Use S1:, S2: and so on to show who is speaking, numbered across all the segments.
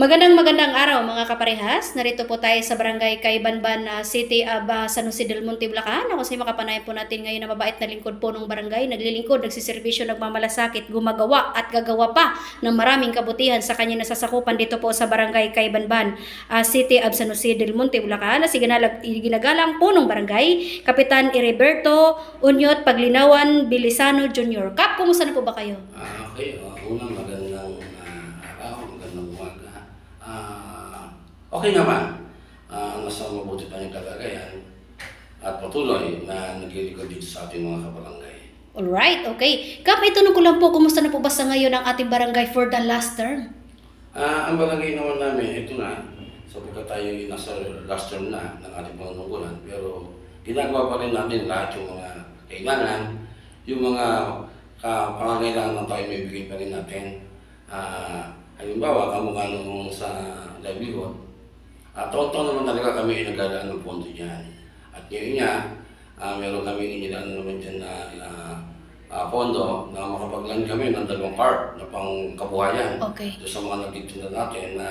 S1: Magandang magandang araw mga kaparehas. Narito po tayo sa barangay Kaibanban uh, City of uh, San Jose del Monte, Bulacan. Ako sa makapanayan po natin ngayon na mabait na lingkod po ng barangay. Naglilingkod, nagsiservisyo, nagmamalasakit, gumagawa at gagawa pa ng maraming kabutihan sa kanya nasasakupan dito po sa barangay Kaibanban uh, City of San Jose del Monte, Bulacan. Si ginalag- ginagalang po ng barangay, Kapitan Heriberto Unyot Paglinawan Bilisano Jr. Kap, kumusta na po ba kayo?
S2: Ah, okay. Uh, unang magandang ah, araw, magandang umaga. Ah, okay naman. Ah, nasa mabuti pa yung kalagayan at patuloy na naglilingkod dito sa ating mga kabarangay.
S1: Alright, okay. Kap, itanong ko lang po, kumusta na po ba sa ngayon ang ating barangay for the last term?
S2: Ah, ang barangay naman namin, ito na, sapagkat tayo ay nasa last term na ng ating panunungkulan, pero ginagawa pa rin natin lahat yung mga kailangan, yung mga ka pangangailangan ng tayo may bigay pa rin natin. Ah, halimbawa, kamukha noong sa livelihood, at taon-taon naman talaga kami ay naglalaan ng pondo dyan. At ngayon nga, ah, meron kami inilaan naman dyan na ah, ah, pondo na makapaglan kami ng dalawang cart na pang kabuhayan
S1: Okay.
S2: doon sa mga nagtitinda natin na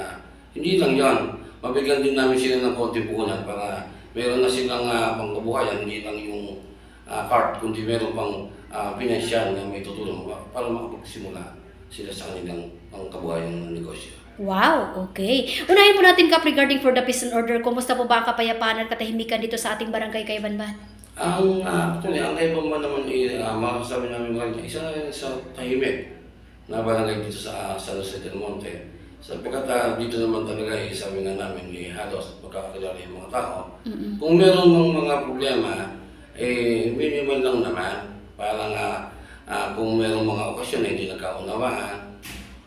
S2: hindi lang yan, mabigyan din namin sila ng konting puhunan para meron na silang uh, pangkabuhayan, hindi lang yung ah, cart, kundi meron pang uh, financial na may tutulong pa- para makapagsimula sila sa kanilang pangkabuhayan ng negosyo.
S1: Wow, okay. Unahin po natin Kap regarding for the peace and order. Kumusta po ba ang kapayapaan at katahimikan dito sa ating barangay Kaibanban?
S2: Ang uh, actually, ang kaibang man naman ay uh, makasabi namin ngayon, isa sa tahimik na barangay dito sa uh, San Jose del Monte. Sapagkat uh, dito naman talaga ay sabi nga namin eh, halos magkakakilala yung mga tao.
S1: Mm-mm.
S2: Kung meron ng mga problema, eh, minimal lang naman. Parang uh, uh, kung merong mga okasyon na hindi nagkaunawaan,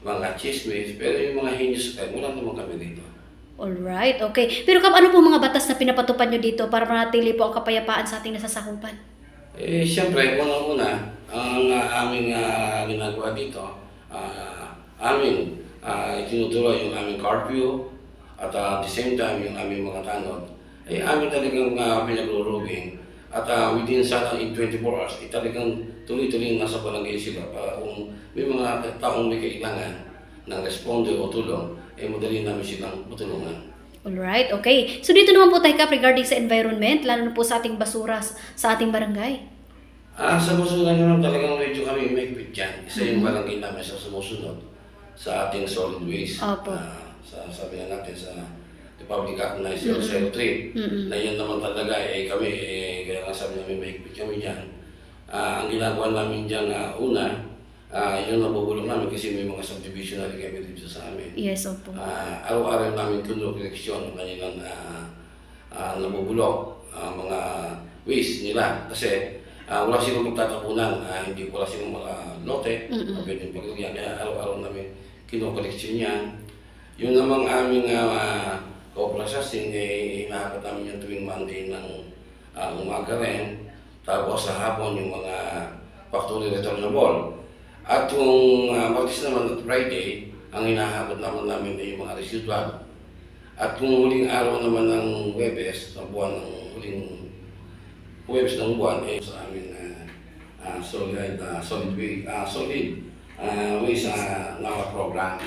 S2: mga chismis, pero yung mga hinis, eh, wala naman kami dito.
S1: Alright, okay. Pero Kap, ano po mga batas na pinapatupad nyo dito para manatili po ang kapayapaan sa ating nasasakupan?
S2: Eh, siyempre, unang-una, ang uh, aming uh, ginagawa dito, uh, aming uh, itinutuloy yung aming curfew at uh, at the same time yung aming mga tanod, eh amin talagang uh, pinagruruging at uh, within in 24 hours, eh, talagang tuloy-tuloy nasa barangay sila para kung may mga taong may kailangan ng responde o tulong, eh madali namin silang matulungan.
S1: Alright, okay. So dito naman po tayo Kap regarding sa environment, lalo na po sa ating basura sa ating barangay.
S2: Ah, sa basura naman talagang medyo kami mahigpit dyan. Isa yung barangay namin sa sumusunod sa ating solid waste.
S1: Opo.
S2: Ah, sa, sabi na natin sa Republic Act 9003
S1: Mm-mm.
S2: na yan naman talaga eh kami, eh, kaya nga sabi namin mahigpit kami dyan. Ah, ang ginagawa namin dyan na una, ah, yung nabubulong namin kasi may mga subdivision na rin kami dito sa amin.
S1: Yes, opo.
S2: Ah, araw-araw namin tulo koleksyon ng kanilang uh, nabubulok, ah, mga waste nila. Kasi ah, wala silang magtatapunan, ah, hindi wala silang mga lote,
S1: Mm-mm.
S2: mm pwedeng paglagyan. Kaya araw-araw namin kinokoleksyon yan. Yun namang aming uh, co-processing, eh, inahapat namin yung tuwing Monday ng ah, umaga rin. Tapos sa hapon yung mga factory returnable. At yung uh, Martes naman at Friday, ang hinahabot naman namin ay yung mga residual. At kung huling araw naman ng Webes, ng buwan ng huling Webes ng buwan, ay sa amin uh, uh, solid, uh, solid, waste, uh, solid uh, waste uh, na program.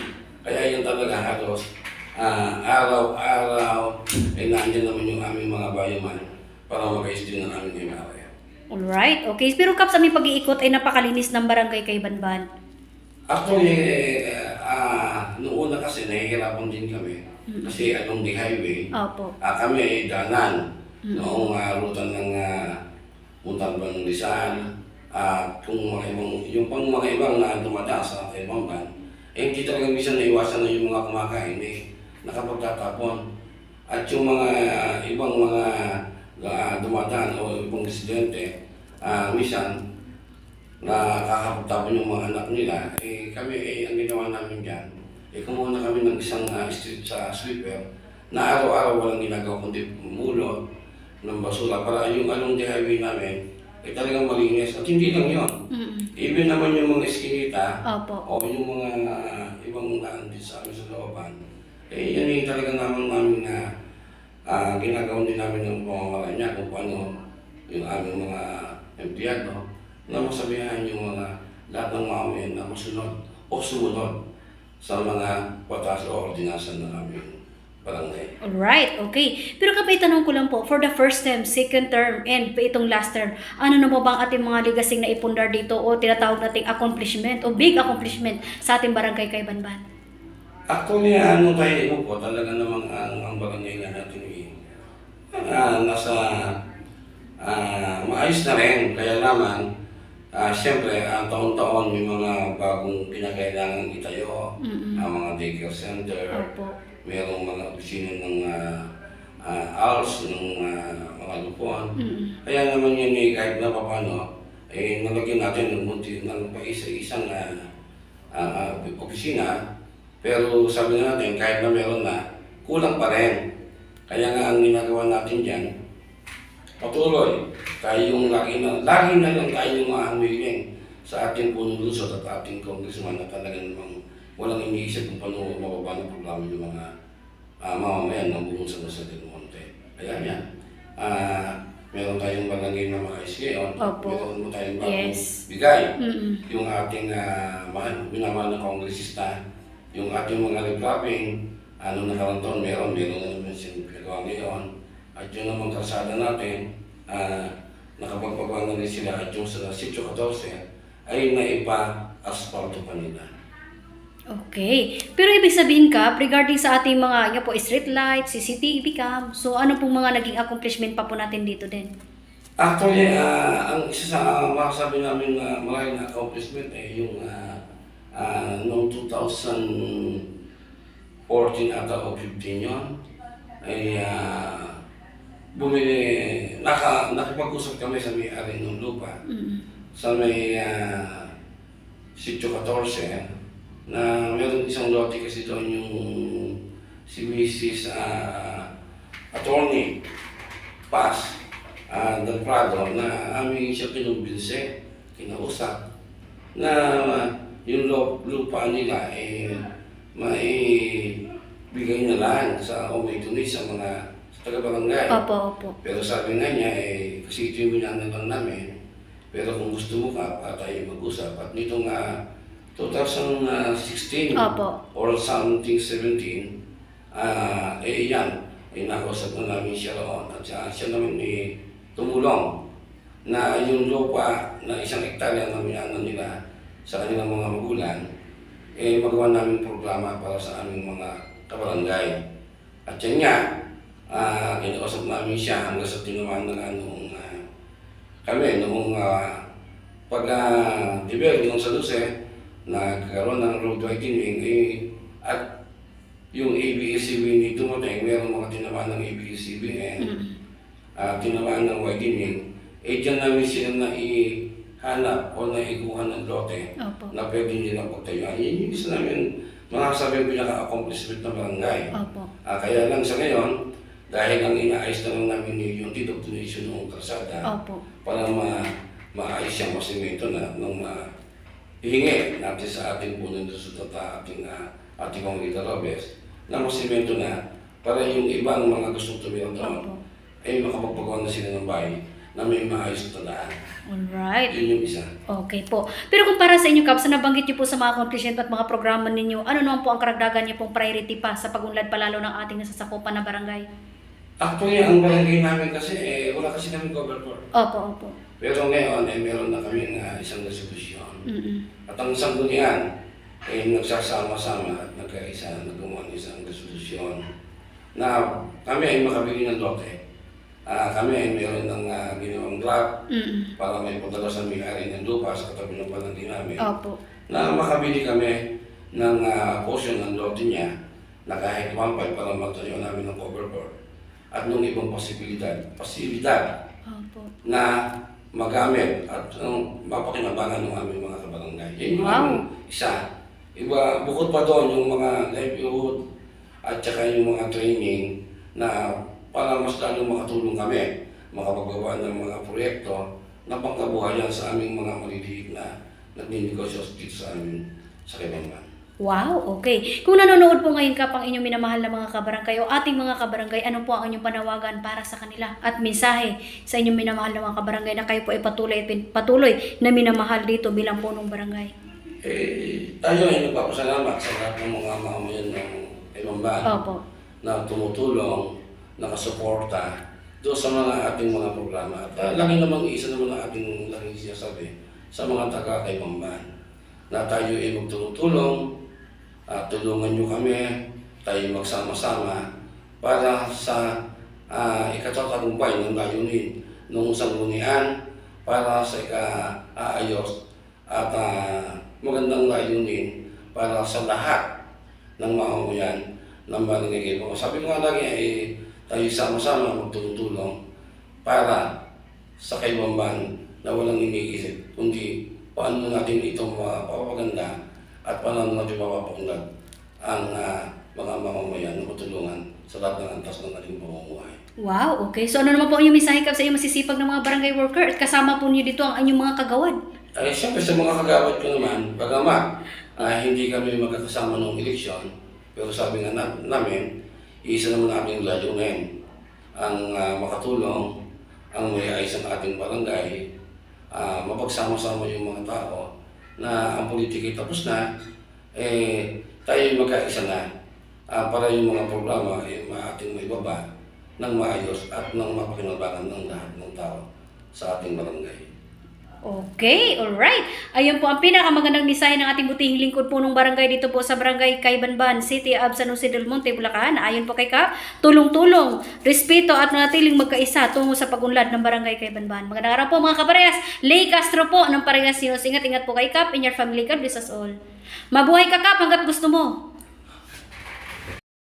S2: Kaya yan talaga halos uh, araw-araw ay nandiyan naman yung aming mga bayaman para mag-ayos din ng aming MRF.
S1: Alright, okay. Pero Kap, sa aming pag-iikot ay napakalinis ng barangay Kaibanban.
S2: Actually, eh, ah, noong una kasi nahihirapan din kami. Kasi along the highway,
S1: Opo.
S2: ah, kami ay danan noong uh, ruta ng uh, Muntang ng Rizal. at kung mga ibang, yung pang mga ibang na dumadaan sa ibang ban, eh hindi talaga minsan naiwasan na yung mga kumakain, eh, nakapagtatapon. At yung mga ibang mga ah, dumadaan o ibang residente, ah, minsan, na kakapagtapon yung mga anak nila, eh kami, eh ang ginawa namin dyan, eh kumuha kami ng isang ah, street sa sweeper na araw-araw walang ginagawa kundi mulot ng basura para yung along the highway namin, eh talagang malinis. At hindi lang yun.
S1: Mm-mm.
S2: Even naman yung mga eskinita,
S1: Opo.
S2: o yung mga ah, ibang daan sa amin sa looban, eh yan yung talaga naman namin na ah, ginagawa din namin ng pamamaraan niya kung paano yung aming mga empleyado na masabihan yung mga lahat ng mga na masunod o sumunod sa mga batas o ordinansa ng aming barangay.
S1: Alright, okay. Pero kapay tanong ko lang po, for the first term, second term, and itong last term, ano na mo bang ating mga ligasing na ipundar dito o tinatawag nating accomplishment o big accomplishment sa ating barangay kay Banban?
S2: Actually, ano tayo mo po, talaga namang ang, ang barangay na ah, nasa ah, maayos na rin. Kaya naman, ah, siyempre, ang taon-taon may mga bagong kinakailangan itayo.
S1: Mm-mm.
S2: Ang mga daycare center,
S1: Opo.
S2: merong mga opisina ng uh, ALS, ng ah, mga lupon.
S1: Mm-mm.
S2: Kaya naman yun eh, kahit na paano, eh, nalagyan natin ng munti ng paisa-isang uh, uh, opisina. Pero sabi natin, kahit na meron na, kulang pa rin. Kaya nga ang ginagawa natin dyan, patuloy. Tayo yung lagi na, lagi na lang tayo yung mahanwiling sa ating punong lusot at ating congressman na talaga namang walang iniisip kung paano mababa ng programa yung mga uh, mamamayan ng buong San Jose del Monte. Kaya yan, ah meron tayong barangay na maayos ngayon.
S1: Opo.
S2: Meron mo tayong bagong
S1: Yes.
S2: bigay
S1: Mm-mm.
S2: yung ating uh, mahal, minamahal na kongresista, yung ating mga recapping, ano na karang taon meron, meron na naman siyang pinagawa ngayon. At yun namang karsada natin, uh, nakapagpagawa na rin sila at yung sa Sitio 14 ay naipa-asfalto pa nila.
S1: Okay. Pero ibig sabihin ka, regarding sa ating mga, yan po, street lights, CCTV cam, so ano pong mga naging accomplishment pa po natin dito din?
S2: Actually, ah, ang isa sa uh, masasabi namin na maraming na accomplishment ay yung uh, uh, noong 2014 ata o 15 yun, ay ah, bumili, naka, nakipag-usap kami sa may-ari ng lupa
S1: Mm-mm.
S2: sa may uh, Sitio 14 na meron isang lote kasi doon yung si Mrs. ah, Attorney Paz uh, del Prado na aming siya pinumbinse, kinausap na ah, yung lupa nila eh maibigay na lang sa tuloy sa mga sa taga-barangay.
S1: Opo, opo.
S2: Pero sabi nga niya, eh, kasi ito yung minana lang namin. Pero kung gusto mo ka, pa tayo mag-usap. At nitong ah, 2016
S1: Opo.
S2: or something 17, ah eh yan, eh, nakausap na namin siya roon. At siya, siya naman eh, tumulong na yung lupa na isang hektarya na minana nila sa kanilang mga magulang, eh magawa namin programa para sa aming mga kabarangay. At yan nga, ah kinausap namin siya hanggang sa tinamaan na nga noong ah, kami, noong uh, pag-develop ng San Jose, nagkaroon ng road widening, eh, at yung ABS-CBN ni dumating, meron mga tinamaan ng ABS-CBN, uh, tinamaan ng widening, eh dyan namin sila na ihanap o naikuha ng lote
S1: Opo.
S2: na pwede nilang pagtayuan. Yun yung isa namin mga sabi yung pinaka-accomplishment ng barangay.
S1: Opo.
S2: Ah, kaya lang sa ngayon, dahil ang inaayos na lang namin yung deed of donation ng kalsada
S1: Opo.
S2: para ma maayos yung masimento na nung ma hihingi natin sa ating punong at ating uh, ating Rita Robes na masimento na para yung ibang mga gustong tumira
S1: Opo.
S2: doon ay makapagpagawa na sila ng bahay na may maayos na tandaan.
S1: Alright.
S2: Yun yung isa.
S1: Okay po. Pero kung para sa inyo, Kap, sa nabanggit niyo po sa mga accomplishment at mga programa ninyo, ano naman po ang karagdagan niyo pong priority pa sa pagunlad palalo ng ating nasasakupan na barangay?
S2: Actually, ang barangay namin kasi, eh, wala kasi kami governor.
S1: Opo, opo.
S2: Pero ngayon, eh, meron na kami uh, isang resolusyon.
S1: Mm-mm.
S2: At ang sanggunian ay nagsasama-sama at nagkaisa, nagawa ng isang resolusyon na kami ay makabili ng lote. Ah, kami ay meron ng ah, ginawang draft
S1: Mm-mm.
S2: para may padala sa may-ari ng lupa sa katabi ng palanggi namin
S1: Opo.
S2: na makabili kami ng uh, portion ng lote niya na kahit 1.5 para magtayo namin ng overboard at nung ibang posibilidad, posibilidad
S1: Opo.
S2: na magamit at um, mapakinabangan ng aming mga kabarangay. Yan yung
S1: Wow.
S2: isa. Iba, bukod pa doon yung mga livelihood at saka yung mga training na para mas lalo makatulong kami makapagawa ng mga proyekto na pangkabuhayan sa aming mga maliliit na nagninegosyo dito sa amin sa Kibangban.
S1: Wow, okay. Kung nanonood po ngayon ka pang inyong minamahal na mga kabarangay o ating mga kabarangay, ano po ang inyong panawagan para sa kanila at mensahe sa inyong minamahal na mga kabarangay na kayo po ay patuloy patuloy na minamahal dito bilang punong barangay?
S2: Eh, tayo ay nagpapasalamat sa lahat ng mga mamamayan ng Ibamban
S1: Opo.
S2: na tumutulong, nakasuporta doon sa mga ating mga programa. At uh, lagi namang isa naman ang ating laging sinasabi sa mga taga Ibamban na tayo ay magtulong-tulong, at tulungan nyo kami, tayo magsama-sama para sa uh, ikatatagumpay ng layunin ng sanggunian para sa ika-aayos at ah, magandang layunin para sa lahat ng mamamayan ng Barangay Quezon. Sabi ko nga lagi ay tayo sama-sama magtulong-tulong para sa kaibamban na walang iniisip, kundi paano natin ito mapapaganda at paano natin mapapaunlad ang ah, mga mamamayan na matulungan sa lahat ng antas ng ating pamumuhay.
S1: Wow, okay. So ano naman po ang inyong mensahe sa inyong masisipag ng mga barangay worker at kasama po niyo dito ang inyong mga kagawad?
S2: Ay, siyempre sa mga kagawad ko naman, bagamat ah, hindi kami magkakasama ng eleksyon, pero sabi nga na, namin, isa naman aming layunin ang ah, makatulong, ang may ayos ang ating barangay, ah, mapagsama-sama yung mga tao na ang politika tapos na, eh, tayo ay magkaisa na ah, para yung mga programa ay ma- ating may baba ng maayos at ng mapakinabangan ng lahat ng tao sa ating barangay.
S1: Okay, alright. Ayun po ang pinakamagandang mensahe ng ating butihing lingkod po ng barangay dito po sa barangay Kaybanban, City of San Jose del Monte, Bulacan. Ayon po kay Kap, tulong-tulong, respeto at manatiling magkaisa tungo sa pagunlad ng barangay Kaybanban. Magandang araw po mga kaparehas. Lay Castro po ng Parehas News. Ingat-ingat po kay Kap and your family. God bless us all. Mabuhay ka Kap hanggat gusto mo.